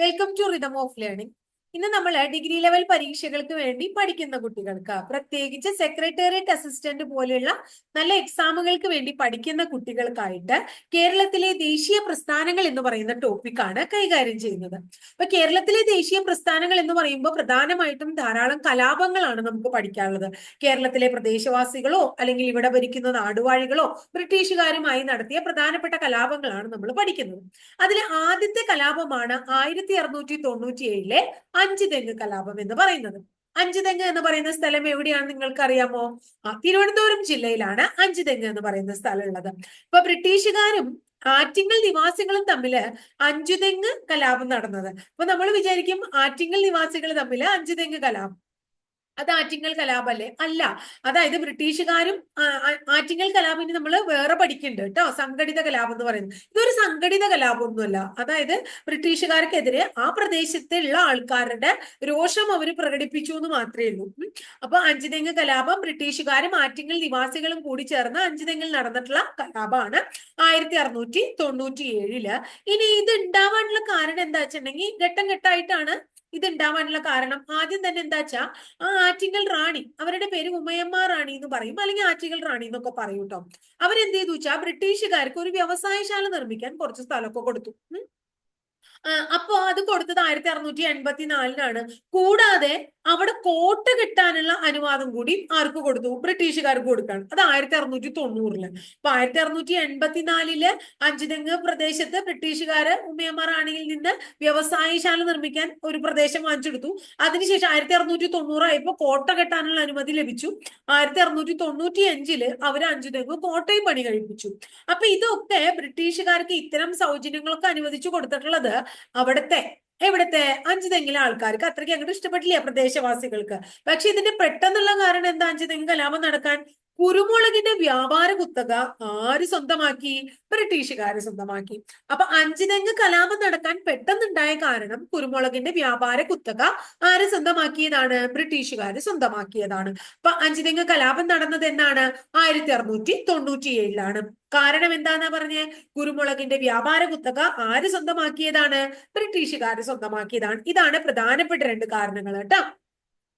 Welcome to Rhythm of Learning. ഇന്ന് നമ്മൾ degree level പരീക്ഷകൾക്ക് വേണ്ടി പഠിക്കുന്ന കുട്ടികൾക്ക് പ്രത്യേകിച്ച് സെക്രട്ടേറിയറ്റ് അസിസ്റ്റന്റ് പോലെയുള്ള നല്ല എക്സാമുകൾക്ക് വേണ്ടി പഠിക്കുന്ന കുട്ടികൾക്കായിട്ട് കേരളത്തിലെ ദേശീയ പ്രസ്ഥാനങ്ങൾ എന്ന് പറയുന്ന ടോപ്പിക്കാണ് കൈകാര്യം ചെയ്യുന്നത്. അപ്പൊ കേരളത്തിലെ ദേശീയ പ്രസ്ഥാനങ്ങൾ എന്ന് പറയുമ്പോൾ പ്രധാനമായിട്ടും ധാരാളം കലാപങ്ങളാണ് നമുക്ക് പഠിക്കാനുള്ളത്. കേരളത്തിലെ പ്രദേശവാസികളോ അല്ലെങ്കിൽ ഇവിടെ ഭരിക്കുന്ന നാടുവാഴികളോ ബ്രിട്ടീഷുകാരുമായി നടത്തിയ പ്രധാനപ്പെട്ട കലാപങ്ങളാണ് നമ്മൾ പഠിക്കുന്നത്. അതിലെ ആദ്യത്തെ കലാപമാണ് ആയിരത്തി അറുന്നൂറ്റി തൊണ്ണൂറ്റി ഏഴിലെ അഞ്ച് തെങ്ങ് കലാപം എന്ന് പറയുന്നത്. അഞ്ചു തെങ്ങ് എന്ന് പറയുന്ന സ്ഥലം എവിടെയാണ് നിങ്ങൾക്ക് അറിയാമോ തിരുവനന്തപുരം ജില്ലയിലാണ് അഞ്ചു തെങ്ങ് എന്ന് പറയുന്ന സ്ഥലം ഉള്ളത്. ഇപ്പൊ ബ്രിട്ടീഷുകാരും ആറ്റിങ്ങൽ നിവാസികളും തമ്മിൽ അഞ്ചുതെങ്ങ് കലാപം നടന്നത്. അപ്പൊ നമ്മൾ വിചാരിക്കും ആറ്റിങ്ങൽ നിവാസികൾ തമ്മിൽ അഞ്ചുതെങ്ങ് കലാപം. അത് ആറ്റിങ്ങൽ കലാപല്ലേ അല്ല? അതായത് ബ്രിട്ടീഷുകാരും ആറ്റിങ്ങൽ കലാപിന് നമ്മൾ വേറെ പഠിക്കുന്നുണ്ട് കേട്ടോ. സംഘടിത കലാപം എന്ന് പറയുന്നത്. ഇതൊരു സംഘടിത കലാപമൊന്നുമല്ല അതായത് ബ്രിട്ടീഷുകാർക്കെതിരെ ആ പ്രദേശത്തുള്ള ആൾക്കാരുടെ രോഷം അവർ പ്രകടിപ്പിച്ചു എന്ന് മാത്രമേ ഉള്ളൂ. അപ്പൊ അഞ്ചുതെങ്ങ് കലാപം ബ്രിട്ടീഷുകാരും ആറ്റിങ്ങൽ നിവാസികളും കൂടി ചേർന്ന് അഞ്ചുതെങ്ങിൽ നടന്നിട്ടുള്ള കലാപമാണ് ആയിരത്തി അറുന്നൂറ്റി തൊണ്ണൂറ്റി ഏഴിൽ ഇനി ഇത് ഉണ്ടാവാനുള്ള കാരണം എന്താ വെച്ചിട്ടുണ്ടെങ്കിൽ ഘട്ടം ഘട്ടമായിട്ടാണ് ഇത് ഉണ്ടാവാനുള്ള കാരണം ആദ്യം തന്നെ എന്താ വെച്ചാ ആ ആറ്റിങ്ങൽ റാണി അവരുടെ പേര് ഉമയമ്മ റാണി എന്ന് പറയും അല്ലെങ്കിൽ ആറ്റിങ്ങൽ റാണി എന്നൊക്കെ പറയും കേട്ടോ അവരെന്ത് ചെയ്തു വെച്ചാൽ ബ്രിട്ടീഷുകാർക്ക് ഒരു വ്യവസായശാല നിർമ്മിക്കാൻ കുറച്ച് സ്ഥലമൊക്കെ കൊടുത്തു. അപ്പോ അത് കൊടുത്തത് ആയിരത്തി അറുന്നൂറ്റി എൺപത്തി നാലിനാണ് കൂടാതെ അവിടെ കോട്ട കിട്ടാനുള്ള അനുവാദം കൂടി ആർക്ക് കൊടുത്തു? ബ്രിട്ടീഷുകാർക്ക് കൊടുക്കാണ്. അത് ആയിരത്തി അറുന്നൂറ്റി തൊണ്ണൂറിൽ അപ്പൊ ആയിരത്തി അറുന്നൂറ്റി എൺപത്തിനാലിൽ അഞ്ചുതെങ്ങ് പ്രദേശത്ത് ബ്രിട്ടീഷുകാര് ഉമ്മയമ്മ റാണിയിൽ നിന്ന് വ്യവസായശാല നിർമ്മിക്കാൻ ഒരു പ്രദേശം വാങ്ങിച്ചെടുത്തു. അതിനുശേഷം ആയിരത്തി അറുന്നൂറ്റി തൊണ്ണൂറായപ്പോ കോട്ട കെട്ടാനുള്ള അനുമതി ലഭിച്ചു. ആയിരത്തി അറുന്നൂറ്റി തൊണ്ണൂറ്റി അഞ്ചിൽ അവർ അഞ്ചുതെങ്ങ് കോട്ടയും പണി കഴിപ്പിച്ചു. അപ്പൊ ഇതൊക്കെ ബ്രിട്ടീഷുകാർക്ക് ഇത്തരം സൗജന്യങ്ങളൊക്കെ അനുവദിച്ചു കൊടുത്തിട്ടുള്ളത് അവിടുത്തെ എവിടുത്തെ? അഞ്ചുതെങ്ങിലെ ആൾക്കാർക്ക്. അത്രയ്ക്ക് അങ്ങോട്ട് ഇഷ്ടപ്പെട്ടില്ല പ്രദേശവാസികൾക്ക്? പക്ഷെ ഇതിന്റെ പെട്ടെന്നുള്ള കാരണം എന്താ അഞ്ചുതെങ്ങ് കലാപം നടക്കാൻ? കുരുമുളകിന്റെ വ്യാപാര കുത്തക ആര് സ്വന്തമാക്കി? ബ്രിട്ടീഷുകാര് സ്വന്തമാക്കി. അപ്പൊ അഞ്ചുതെങ്ങ് കലാപം നടക്കാൻ പെട്ടെന്നുണ്ടായ കാരണം കുരുമുളകിന്റെ വ്യാപാര കുത്തക ആര് സ്വന്തമാക്കിയതാണ്? ബ്രിട്ടീഷുകാര് സ്വന്തമാക്കിയതാണ്. അപ്പൊ അഞ്ചുതെങ്ങ് കലാപം നടന്നത് എന്നാണ്? ആയിരത്തി അറുന്നൂറ്റി തൊണ്ണൂറ്റി ഏഴിലാണ് കാരണം എന്താന്നാ പറഞ്ഞേ? കുരുമുളകിന്റെ വ്യാപാര കുത്തക ആര് സ്വന്തമാക്കിയതാണ്? ബ്രിട്ടീഷുകാര് സ്വന്തമാക്കിയതാണ്. ഇതാണ് പ്രധാനപ്പെട്ട രണ്ട് കാരണങ്ങൾ കേട്ടോ.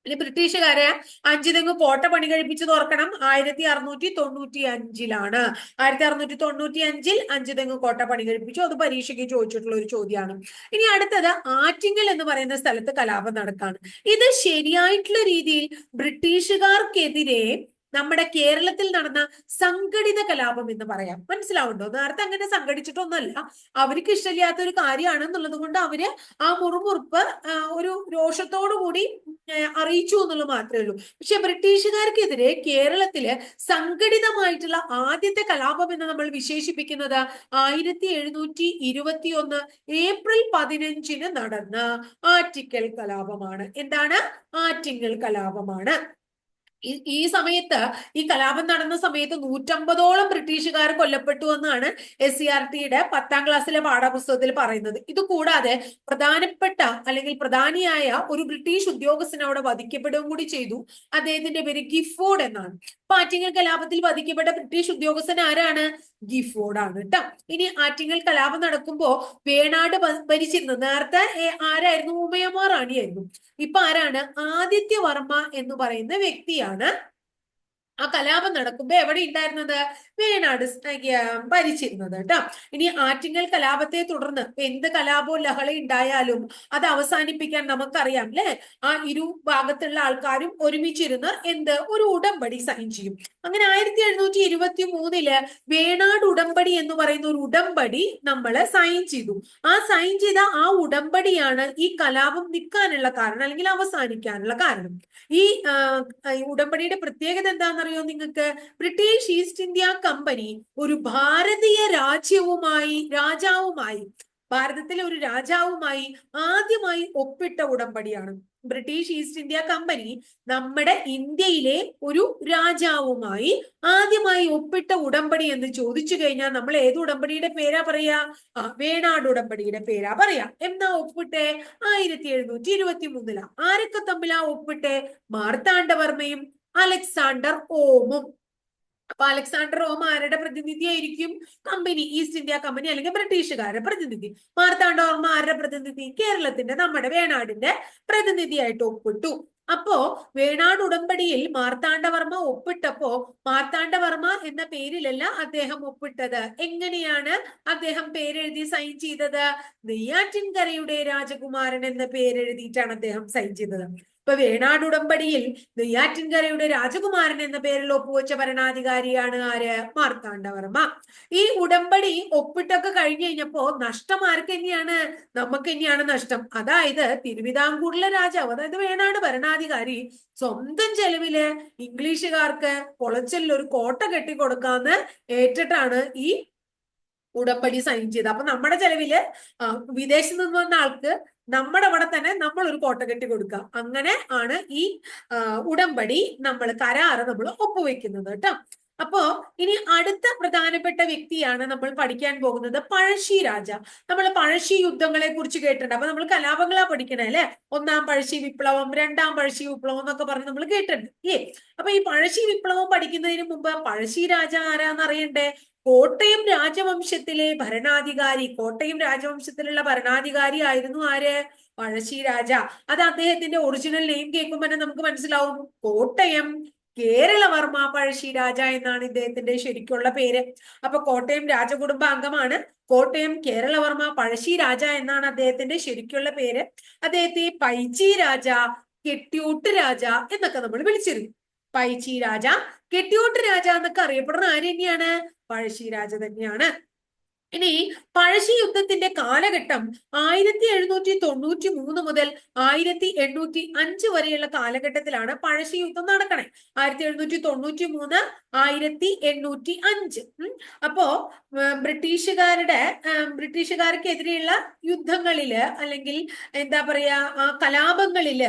ഇനി ബ്രിട്ടീഷുകാരെ അഞ്ചുതെങ്ങ് കോട്ട പണി കഴിപ്പിച്ച് തുറക്കണം ആയിരത്തി അറുന്നൂറ്റി തൊണ്ണൂറ്റി അഞ്ചിലാണ് ആയിരത്തി അറുന്നൂറ്റി തൊണ്ണൂറ്റി അഞ്ചിൽ അഞ്ചുതെങ്ങ് കോട്ട പണി കഴിപ്പിച്ചു. അത് പരീക്ഷയ്ക്ക് ചോദിച്ചിട്ടുള്ള ഒരു ചോദ്യമാണ്. ഇനി അടുത്തത് ആറ്റിങ്ങൽ എന്ന് പറയുന്ന സ്ഥലത്ത് കലാപം നടക്കാണ്. ഇത് ശരിയായിട്ടുള്ള രീതിയിൽ ബ്രിട്ടീഷുകാർക്കെതിരെ നമ്മുടെ കേരളത്തിൽ നടന്ന സംഘടിത കലാപം എന്ന് പറയാം. മനസ്സിലാവുണ്ടോ? നേരത്തെ അങ്ങനെ സംഘടിച്ചിട്ടൊന്നുമല്ല. അവർക്ക് ഇഷ്ടമില്ലാത്ത ഒരു കാര്യമാണ് എന്നുള്ളത് കൊണ്ട് അവർ ആ മുറുമുറുപ്പ് ഒരു രോഷത്തോടു കൂടി അറിയിച്ചു എന്നുള്ളത് മാത്രമേ ഉള്ളൂ. പക്ഷെ ബ്രിട്ടീഷുകാർക്കെതിരെ കേരളത്തിൽ സംഘടിതമായിട്ടുള്ള ആദ്യത്തെ കലാപം എന്ന് നമ്മൾ വിശേഷിപ്പിക്കുന്നത് ആയിരത്തി എഴുന്നൂറ്റി ഇരുപത്തി ഒന്ന് ഏപ്രിൽ പതിനഞ്ചിന് നടന്ന ആറ്റിക്കൽ കലാപമാണ്. എന്താണ്? ആറ്റിങ്ങൽ കലാപമാണ്. ഈ സമയത്ത് ഈ കലാപം നടന്ന സമയത്ത് നൂറ്റമ്പതോളം ബ്രിട്ടീഷുകാർ കൊല്ലപ്പെട്ടു എന്നാണ് എസ് സി ആർ ടിയുടെ പത്താം ക്ലാസ്സിലെ പാഠപുസ്തകത്തിൽ പറയുന്നത്. ഇത് കൂടാതെ പ്രധാനപ്പെട്ട അല്ലെങ്കിൽ പ്രധാനിയായ ഒരു ബ്രിട്ടീഷ് ഉദ്യോഗസ്ഥൻ അവിടെ വധിക്കപ്പെടുകയും കൂടി ചെയ്തു. അദ്ദേഹത്തിന്റെ പേര് ഗിഫോർഡ് എന്നാണ്. ആറ്റിങ്ങൽ കലാപത്തിൽ വധിക്കപ്പെട്ട ബ്രിട്ടീഷ് ഉദ്യോഗസ്ഥൻ ആരാണ്? ഗിഫോർഡ് ആണ് കേട്ടോ ഇനി ആറ്റിങ്ങൽ കലാപം നടക്കുമ്പോ വേണാട് ഭരിച്ചിരുന്നത് നേരത്തെ ആരായിരുന്നു? ഉമയമ്മ റാണിയായിരുന്നു ഇപ്പൊ ആരാണ്? ആദിത്യ വർമ്മ എന്ന് പറയുന്ന വ്യക്തിയാണ് ആ കലാപം നടക്കുമ്പോ എവിടെ ഉണ്ടായിരുന്നത് വേണാട് ഭരിച്ചിരുന്നത് കേട്ടോ ഇനി ആറ്റിങ്ങൽ കലാപത്തെ തുടർന്ന് എന്ത് കലാപവും ലഹള ഉണ്ടായാലും അത് അവസാനിപ്പിക്കാൻ നമുക്കറിയാം അല്ലെ ആ ഇരു ഭാഗത്തുള്ള ആൾക്കാരും ഒരുമിച്ചിരുന്ന് എന്ത്? ഒരു ഉടമ്പടി സൈൻ ചെയ്യും. അങ്ങനെ ആയിരത്തി എഴുന്നൂറ്റി ഇരുപത്തി മൂന്നിൽ വേണാട് ഉടമ്പടി എന്ന് പറയുന്ന ഒരു ഉടമ്പടി നമ്മൾ സൈൻ ചെയ്തു. ആ സൈൻ ചെയ്ത ആ ഉടമ്പടിയാണ് ഈ കലാപം നിൽക്കാനുള്ള കാരണം അല്ലെങ്കിൽ അവസാനിക്കാനുള്ള കാരണം. ഈ ഉടമ്പടിയുടെ പ്രത്യേകത എന്താണെന്നറിയോ നിങ്ങൾക്ക്? ബ്രിട്ടീഷ് ഈസ്റ്റ് ഇന്ത്യ കമ്പനി ഒരു ഭാരതീയ രാജ്യവുമായി രാജാവുമായി ഭാരതത്തിലെ ഒരു രാജാവുമായി ആദ്യമായി ഒപ്പിട്ട ഉടമ്പടിയാണ് ബ്രിട്ടീഷ് ഈസ്റ്റ് ഇന്ത്യ കമ്പനി നമ്മുടെ ഇന്ത്യയിലെ ഒരു രാജാവുമായി ആദ്യമായി ഒപ്പിട്ട ഉടമ്പടി എന്ന് ചോദിച്ചു കഴിഞ്ഞാൽ നമ്മൾ ഏത് ഉടമ്പടിയുടെ പേരാ പറയാ? ആ വേണാട് ഉടമ്പടിയുടെ പേരാ പറയാ. എന്നാ ഒപ്പിട്ടെ? ആയിരത്തി എഴുന്നൂറ്റി ഇരുപത്തി മൂന്നിലാ ആരൊക്കെ തമ്മിലാ ഒപ്പിട്ടെ? മാർത്താണ്ഡവർമ്മയും അലക്സാണ്ടർ ഓമും. അപ്പൊ അലക്സാണ്ടർ ഓം ആരുടെ പ്രതിനിധിയായിരിക്കും? കമ്പനി ഈസ്റ്റ് ഇന്ത്യ കമ്പനി അല്ലെങ്കിൽ ബ്രിട്ടീഷുകാരുടെ പ്രതിനിധി. മാർത്താണ്ഡവർമ്മ ആരുടെ പ്രതിനിധി? കേരളത്തിന്റെ നമ്മുടെ വേണാടിന്റെ പ്രതിനിധിയായിട്ട് ഒപ്പിട്ടു. അപ്പോ വേണാട് ഉടമ്പടിയിൽ മാർത്താണ്ഡവർമ്മ ഒപ്പിട്ടപ്പോ മാർത്താണ്ഡവർമ്മ എന്ന പേരിലല്ല അദ്ദേഹം ഒപ്പിട്ടത്. എങ്ങനെയാണ് അദ്ദേഹം പേരെഴുതി സൈൻ ചെയ്തത്? നെയ്യാറ്റിൻകരയുടെ രാജകുമാരൻ എന്ന പേരെഴുതിയിട്ടാണ് അദ്ദേഹം സൈൻ ചെയ്തത്. ഇപ്പൊ വേണാട് ഉടമ്പടിയിൽ നെയ്യാറ്റിൻകരയുടെ രാജകുമാരൻ എന്ന പേരിൽ ഒപ്പുവെച്ച ഭരണാധികാരിയാണ് ആര്? മാർത്താണ്ഡവർമ്മ ഈ ഉടമ്പടി ഒപ്പിട്ടൊക്കെ കഴിഞ്ഞു കഴിഞ്ഞപ്പോ നഷ്ടം ആർക്ക് തന്നെയാണ്? നമുക്ക് തന്നെയാണ് നഷ്ടം. അതായത് തിരുവിതാംകൂറിലെ രാജാവ് അതായത് വേണാട് ഭരണാധികാരി സ്വന്തം ചെലവിൽ ഇംഗ്ലീഷുകാർക്ക് പൊളച്ചലിൽ ഒരു കോട്ട കെട്ടിക്കൊടുക്കാന്ന് ഏറ്റിട്ടാണ് ഈ ഉടമ്പടി സൈൻ ചെയ്ത് അപ്പൊ നമ്മുടെ ചെലവിൽ വിദേശത്ത് നിന്ന് വന്ന ആൾക്ക് നമ്മുടെ അവിടെ തന്നെ നമ്മൾ ഒരു കോട്ട കെട്ടി കൊടുക്കുക. അങ്ങനെ ആണ് ഈ ഉടമ്പടി നമ്മൾ കരാറ് നമ്മൾ ഒപ്പുവെക്കുന്നത് കേട്ടോ അപ്പോ ഇനി അടുത്ത പ്രധാനപ്പെട്ട വ്യക്തിയാണ് നമ്മൾ പഠിക്കാൻ പോകുന്നത് പഴശ്ശി രാജ. നമ്മൾ പഴശ്ശി യുദ്ധങ്ങളെ കുറിച്ച് കേട്ടിട്ടുണ്ട്. അപ്പൊ നമ്മൾ കലാപങ്ങളാ പഠിക്കണേ അല്ലെ? ഒന്നാം പഴശ്ശി വിപ്ലവം രണ്ടാം പഴശ്ശി വിപ്ലവം എന്നൊക്കെ പറഞ്ഞ് നമ്മൾ കേട്ടിട്ടുണ്ട്. ഏ അപ്പൊ ഈ പഴശ്ശി വിപ്ലവം പഠിക്കുന്നതിന് മുമ്പ് പഴശ്ശി രാജ ആരാന്ന് അറിയണ്ടേ? കോട്ടയം രാജവംശത്തിലെ ഭരണാധികാരി കോട്ടയം രാജവംശത്തിലുള്ള ഭരണാധികാരി ആയിരുന്നു ആര്? പഴശ്ശി രാജ. അത് അദ്ദേഹത്തിന്റെ ഒറിജിനൽ നെയിം കേൾക്കുമ്പോൾ തന്നെ നമുക്ക് മനസ്സിലാവും. കോട്ടയം കേരളവർമ്മ പഴശ്ശി രാജ എന്നാണ് ഇദ്ദേഹത്തിന്റെ ശരിക്കുള്ള പേര്. അപ്പൊ കോട്ടയം രാജകുടുംബ അംഗമാണ്. കോട്ടയം കേരളവർമ്മ പഴശ്ശി രാജ എന്നാണ് അദ്ദേഹത്തിന്റെ ശരിക്കുള്ള പേര്. അദ്ദേഹത്തെ പൈച്ചി രാജ കെട്ടിയൂട്ട് രാജ എന്നൊക്കെ നമ്മൾ വിളിച്ചിരുന്നു. പൈച്ചി രാജ കെട്ടിയോട്ട് രാജ എന്നൊക്കെ അറിയപ്പെടുന്ന ആര് തന്നെയാണ്? പഴശ്ശി രാജ തന്നെയാണ്. ഇനി പഴശ്ശി യുദ്ധത്തിന്റെ കാലഘട്ടം ആയിരത്തി എഴുന്നൂറ്റി തൊണ്ണൂറ്റി മൂന്ന് മുതൽ ആയിരത്തി എണ്ണൂറ്റി അഞ്ച് വരെയുള്ള കാലഘട്ടത്തിലാണ് പഴശ്ശി യുദ്ധം നടക്കണേ. ആയിരത്തി എഴുന്നൂറ്റി തൊണ്ണൂറ്റി മൂന്ന് ആയിരത്തി എണ്ണൂറ്റി അഞ്ച് അപ്പോ ബ്രിട്ടീഷുകാരുടെ ബ്രിട്ടീഷുകാർക്കെതിരെയുള്ള യുദ്ധങ്ങളിൽ അല്ലെങ്കിൽ എന്താ പറയാ ആ കലാപങ്ങളിൽ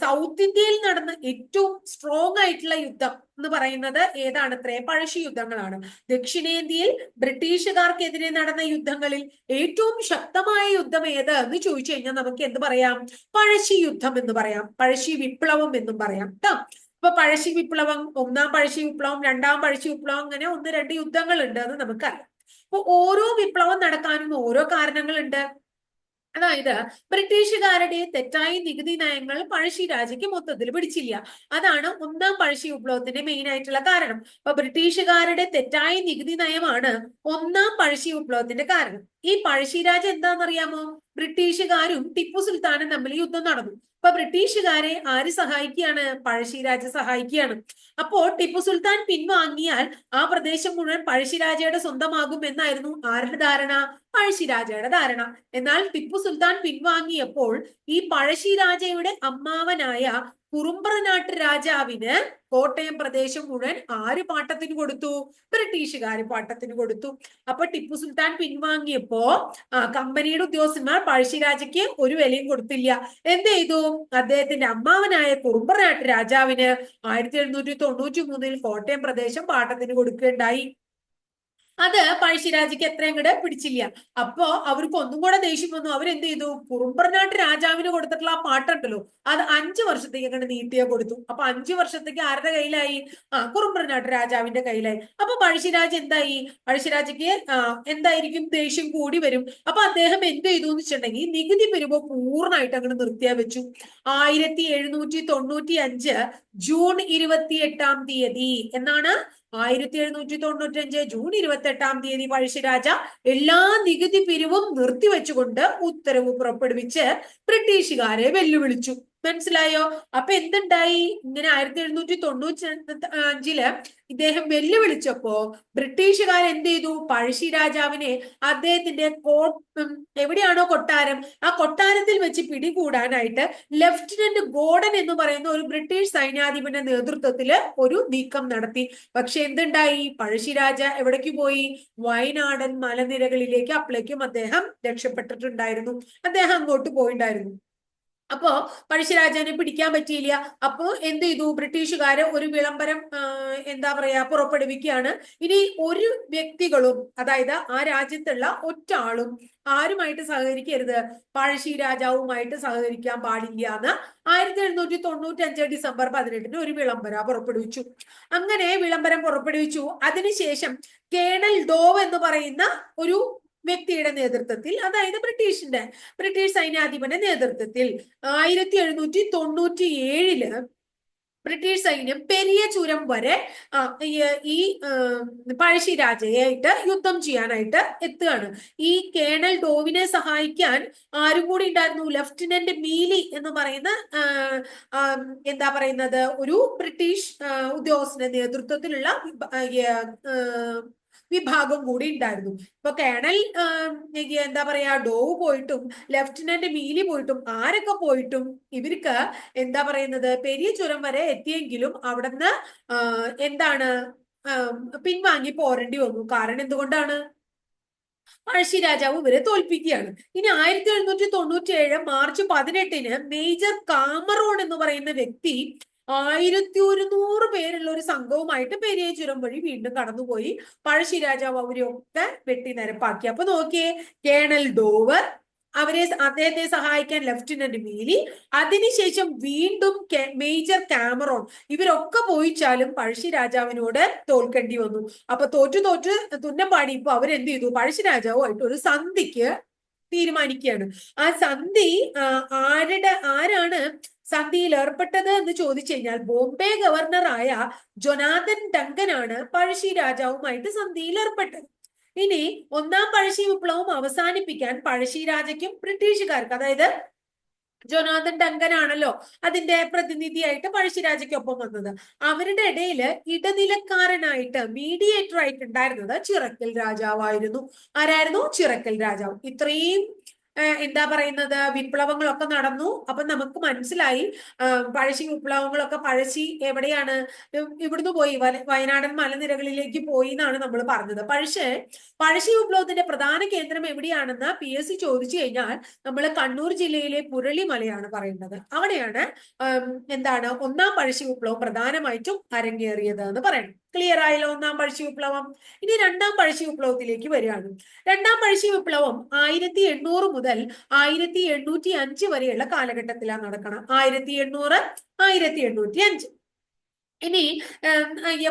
സൗത്ത് ഇന്ത്യയിൽ നടന്ന ഏറ്റവും സ്ട്രോങ് ആയിട്ടുള്ള യുദ്ധം എന്ന് പറയുന്നത് ഏതാണത്രേ പഴശ്ശി യുദ്ധങ്ങളാണ്. ദക്ഷിണേന്ത്യയിൽ ബ്രിട്ടീഷുകാർക്കെതിരെ നടന്ന യുദ്ധങ്ങളിൽ ഏറ്റവും ശക്തമായ യുദ്ധം ഏത് എന്ന് ചോദിച്ചു കഴിഞ്ഞാൽ നമുക്ക് എന്ത് പറയാം? പഴശ്ശി യുദ്ധം എന്ന് പറയാം. പഴശ്ശി വിപ്ലവം എന്നും പറയാം. ട്ടോ. ഇപ്പൊ പഴശ്ശി വിപ്ലവം ഒന്നാം പഴശ്ശി വിപ്ലവം രണ്ടാം പഴശ്ശി വിപ്ലവം അങ്ങനെ ഒന്ന് രണ്ട് യുദ്ധങ്ങൾ ഉണ്ട് എന്ന് നമുക്കറിയാം. അപ്പൊ ഓരോ വിപ്ലവം നടക്കാനും ഓരോ കാരണങ്ങളുണ്ട്. അതായത് ബ്രിട്ടീഷുകാരുടെ തെറ്റായ നികുതി നയങ്ങൾ പഴശ്ശി രാജയ്ക്ക് മൊത്തത്തിൽ പിടിച്ചില്ല. അതാണ് ഒന്നാം പഴശ്ശി വിപ്ലവത്തിന്റെ മെയിൻ ആയിട്ടുള്ള കാരണം. അപ്പൊ ബ്രിട്ടീഷുകാരുടെ തെറ്റായ നികുതി നയമാണ് ഒന്നാം പഴശ്ശി വിപ്ലവത്തിന്റെ കാരണം. ഈ പഴശ്ശി രാജ എന്താണെന്നറിയാമോ? ബ്രിട്ടീഷുകാരും ടിപ്പു സുൽത്താനും തമ്മിൽ യുദ്ധം നടന്നു. അപ്പൊ ബ്രിട്ടീഷുകാരെ ആര് സഹായിക്കുകയാണ്? പഴശ്ശിരാജ സഹായിക്കുകയാണ്. അപ്പോൾ ടിപ്പു സുൽത്താൻ പിൻവാങ്ങിയാൽ ആ പ്രദേശം മുഴുവൻ പഴശ്ശിരാജയുടെ സ്വന്തമാകും എന്നായിരുന്നു ആരുടെ ധാരണ? പഴശ്ശിരാജയുടെ ധാരണ. എന്നാൽ ടിപ്പു സുൽത്താൻ പിൻവാങ്ങിയപ്പോൾ ഈ പഴശ്ശിരാജയുടെ അമ്മാവനായ കുറുമ്പ്രനാട്ട് രാജാവിന് കോട്ടയം പ്രദേശം മുഴുവൻ ആര് പാട്ടത്തിന് കൊടുത്തു? ബ്രിട്ടീഷുകാർ പാട്ടത്തിന് കൊടുത്തു. അപ്പൊ ടിപ്പു സുൽത്താൻ പിൻവാങ്ങിയപ്പോ കമ്പനിയുടെ ഉദ്യോഗസ്ഥന്മാർ പഴശ്ശിരാജയ്ക്ക് ഒരു വിലയും കൊടുത്തില്ല. എന്ത് ചെയ്തു? അദ്ദേഹത്തിന്റെ അമ്മാവനായ കുറുമ്പ്രനാട്ട് രാജാവിന് ആയിരത്തി എഴുന്നൂറ്റി തൊണ്ണൂറ്റി മൂന്നിൽ കോട്ടയം പ്രദേശം പാട്ടത്തിന് കൊടുക്കുകയുണ്ടായി. അത് പഴശ്ശിരാജയ്ക്ക് എത്രയും കൂടെ പിടിച്ചില്ല. അപ്പോ അവർക്ക് ഒന്നും കൂടെ ദേഷ്യം വന്നു. അവരെന്ത് ചെയ്തു? കുറുമ്പർനാട്ട് രാജാവിന് കൊടുത്തിട്ടുള്ള ആ പാട്ടുണ്ടല്ലോ. അത് അഞ്ചു വർഷത്തേക്ക് അങ്ങനെ നീട്ടിയെ കൊടുത്തു. അപ്പൊ അഞ്ചു വർഷത്തേക്ക് ആരുടെ കയ്യിലായി? ആ കുറുമ്പർനാട്ട് രാജാവിന്റെ കയ്യിലായി. അപ്പൊ പഴശ്ശിരാജ് എന്തായി? പഴശ്ശിരാജയ്ക്ക് എന്തായിരിക്കും? ദേഷ്യം കൂടി വരും. അപ്പൊ അദ്ദേഹം എന്ത് ചെയ്തു എന്ന് വെച്ചിട്ടുണ്ടെങ്കിൽ നികുതി പിരിവ് പൂർണമായിട്ട് അങ്ങോട്ട് നിർത്തിയാ വെച്ചു. ആയിരത്തി എഴുന്നൂറ്റി തൊണ്ണൂറ്റി അഞ്ച് ജൂൺ ഇരുപത്തി എട്ടാം തീയതി എന്നാണ് ആയിരത്തി എഴുന്നൂറ്റി തൊണ്ണൂറ്റി അഞ്ച് ജൂൺ ഇരുപത്തി എട്ടാം തീയതി പഴശ്ശിരാജ എല്ലാ നികുതി പിരിവും നിർത്തിവെച്ചുകൊണ്ട് ഉത്തരവ് പുറപ്പെടുവിച്ച് ബ്രിട്ടീഷുകാരെ വെല്ലുവിളിച്ചു. മനസ്സിലായോ? അപ്പൊ എന്തുണ്ടായി? ഇങ്ങനെ ആയിരത്തി എഴുന്നൂറ്റി തൊണ്ണൂറ്റി അഞ്ചിൽ ഇദ്ദേഹം വെല്ലുവിളിച്ചപ്പോ ബ്രിട്ടീഷുകാർ എന്ത് ചെയ്തു? പഴശ്ശി രാജാവിനെ അദ്ദേഹത്തിന്റെ കോ എവിടെയാണോ കൊട്ടാരം? ആ കൊട്ടാരത്തിൽ വെച്ച് പിടികൂടാനായിട്ട് ലഫ്റ്റനന്റ് ഗോർഡൻ എന്ന് പറയുന്ന ഒരു ബ്രിട്ടീഷ് സൈന്യാധിപന്റെ നേതൃത്വത്തിൽ ഒരു നീക്കം നടത്തി. പക്ഷെ എന്തുണ്ടായി? പഴശ്ശി രാജ എവിടേക്ക് പോയി? വയനാടൻ മലനിരകളിലേക്ക് അപ്പോഴേക്കും അദ്ദേഹം രക്ഷപ്പെട്ടിട്ടുണ്ടായിരുന്നു. അദ്ദേഹം അങ്ങോട്ട് പോയിണ്ടായിരുന്നു. അപ്പോ പഴശ്ശിരാജാവിനെ പിടിക്കാൻ പറ്റിയില്ല. അപ്പോ എന്ത് ചെയ്തു? ബ്രിട്ടീഷുകാര് ഒരു വിളംബരം എന്താ പറയാ പുറപ്പെടുവിക്കുകയാണ്. ഇനി ഒരു വ്യക്തികളും അതായത് ആ രാജ്യത്തുള്ള ഒറ്റ ആളും ആരുമായിട്ട് സഹകരിക്കരുത്? പഴശ്ശി രാജാവുമായിട്ട് സഹകരിക്കാൻ പാടില്ല എന്ന് ആയിരത്തി എഴുന്നൂറ്റി തൊണ്ണൂറ്റി അഞ്ച് ഡിസംബർ പതിനെട്ടിന് ഒരു വിളംബരം പുറപ്പെടുവിച്ചു. അങ്ങനെ വിളംബരം പുറപ്പെടുവിച്ചു. അതിനുശേഷം കേണൽ ഡോവ് എന്ന് പറയുന്ന ഒരു വ്യക്തിയുടെ നേതൃത്വത്തിൽ അതായത് ബ്രിട്ടീഷിന്റെ ബ്രിട്ടീഷ് സൈന്യാധിപന്റെ നേതൃത്വത്തിൽ. ആയിരത്തി എഴുന്നൂറ്റി തൊണ്ണൂറ്റി ഏഴിൽ ബ്രിട്ടീഷ് സൈന്യം പെരിയ ചുരം വരെ ഈ- പഴശ്ശി രാജയായിട്ട് യുദ്ധം ചെയ്യാനായിട്ട് എത്തുകയാണ്. ഈ കേണൽ ഡോവിനെ സഹായിക്കാൻ ആരും കൂടി ഉണ്ടായിരുന്നു. ലഫ്റ്റനന്റ് മീലി എന്ന് പറയുന്ന എന്താ പറയുന്നത് ഒരു ബ്രിട്ടീഷ് ഉദ്യോഗസ്ഥന്റെ നേതൃത്വത്തിലുള്ള വിഭാഗം കൂടി ഉണ്ടായിരുന്നു. ഇപ്പൊ കേണൽ എന്താ പറയാ ഡോവ് പോയിട്ടും ലെഫ്റ്റനന്റ് മീലി പോയിട്ടും ആരൊക്കെ പോയിട്ടും ഇവർക്ക് എന്താ പറയുന്നത് പെരിയ ചുരം വരെ എത്തിയെങ്കിലും അവിടുന്ന് എന്താണ് പിൻവാങ്ങി പോരേണ്ടി വന്നു. കാരണം എന്തുകൊണ്ടാണ്? പഴശ്ശി രാജാവ് ഇവരെ തോൽപ്പിക്കുകയാണ്. ഇനി ആയിരത്തി എഴുന്നൂറ്റി തൊണ്ണൂറ്റി ഏഴ് മാർച്ച് പതിനെട്ടിന് മേജർ കാമറോൺ എന്ന് പറയുന്ന വ്യക്തി ആയിരത്തി ഒരുന്നൂറ് പേരുള്ള ഒരു സംഘവുമായിട്ട് പെരിയ ചുരം വഴി വീണ്ടും കടന്നുപോയി. പഴശ്ശി രാജാവ് ഒക്കെ വെട്ടി നിരപ്പാക്കി. അപ്പൊ നോക്കിയേ കേണൽ ഡോവർ അവരെ അദ്ദേഹത്തെ സഹായിക്കാൻ ലെഫ്റ്റനന്റ് മീലി അതിനുശേഷം വീണ്ടും മേജർ കാമറോൺ. ഇവരൊക്കെ പോയിച്ചാലും പഴശ്ശി രാജാവിനോട് തോൽക്കേണ്ടി വന്നു. അപ്പൊ തോറ്റു തോറ്റ് തുന്നമ്പാടി ഇപ്പൊ അവരെന്ത് ചെയ്തു? പഴശ്ശി രാജാവുമായിട്ട് ഒരു സന്ധിക്ക് തീരുമാനിക്കുകയാണ്. ആ സന്ധി ആരുടെ ആരാണ് സന്ധിയിൽ ഏർപ്പെട്ടത് എന്ന് ചോദിച്ചു കഴിഞ്ഞാൽ ബോംബെ ഗവർണറായ ജൊനാഥൻ ഡങ്കനാണ് പഴശ്ശി രാജാവുമായിട്ട് സന്ധിയിൽ ഏർപ്പെട്ടത്. ഇനി ഒന്നാം പഴശ്ശി വിപ്ലവം അവസാനിപ്പിക്കാൻ പഴശ്ശി രാജയ്ക്കും ബ്രിട്ടീഷുകാർക്ക് അതായത് ജൊനാഥൻ ഡങ്കൻ ആണല്ലോ അതിന്റെ പ്രതിനിധിയായിട്ട് പഴശ്ശിരാജയ്ക്കൊപ്പം വന്നത്. അവരുടെ ഇടയിൽ ഇടനിലക്കാരനായിട്ട് മീഡിയേറ്റർ ആയിട്ട് ഉണ്ടായിരുന്നത് ചിറക്കൽ രാജാവായിരുന്നു. ആരായിരുന്നു? ചിറക്കൽ രാജാവ്. ഇത്രയും എന്താ പറയുന്നത്? വിപ്ലവങ്ങളൊക്കെ നടന്നു. അപ്പൊ നമുക്ക് മനസ്സിലായി പഴശ്ശി വിപ്ലവങ്ങളൊക്കെ പഴശ്ശി എവിടെയാണ്? ഇവ് ഇവിടുന്ന് പോയി. വയനാടൻ മലനിരകളിലേക്ക് പോയി എന്നാണ് നമ്മൾ പറഞ്ഞത്. പക്ഷേ പഴശ്ശി വിപ്ലവത്തിന്റെ പ്രധാന കേന്ദ്രം എവിടെയാണെന്ന് പി എസ് സി ചോദിച്ചു കഴിഞ്ഞാൽ നമ്മൾ കണ്ണൂർ ജില്ലയിലെ പുരളിമലയാണ് പറയുന്നത്. അവിടെയാണ് എന്താണ് ഒന്നാം പഴശ്ശി വിപ്ലവം പ്രധാനമായിട്ടും അരങ്ങേറിയത് എന്ന് പറയണം ക്ലിയർ ആയല്ലോ? ഒന്നാം പഴശ്ശി വിപ്ലവം. ഇനി രണ്ടാം പഴശ്ശി വിപ്ലവത്തിലേക്ക് വരികയാണ്. രണ്ടാം പഴശ്ശി വിപ്ലവം ആയിരത്തി എണ്ണൂറ് മുതൽ ആയിരത്തി എണ്ണൂറ്റി അഞ്ച് വരെയുള്ള കാലഘട്ടത്തിലാണ് നടക്കണം. ആയിരത്തി എണ്ണൂറ് ആയിരത്തി എണ്ണൂറ്റി അഞ്ച്. ഇനി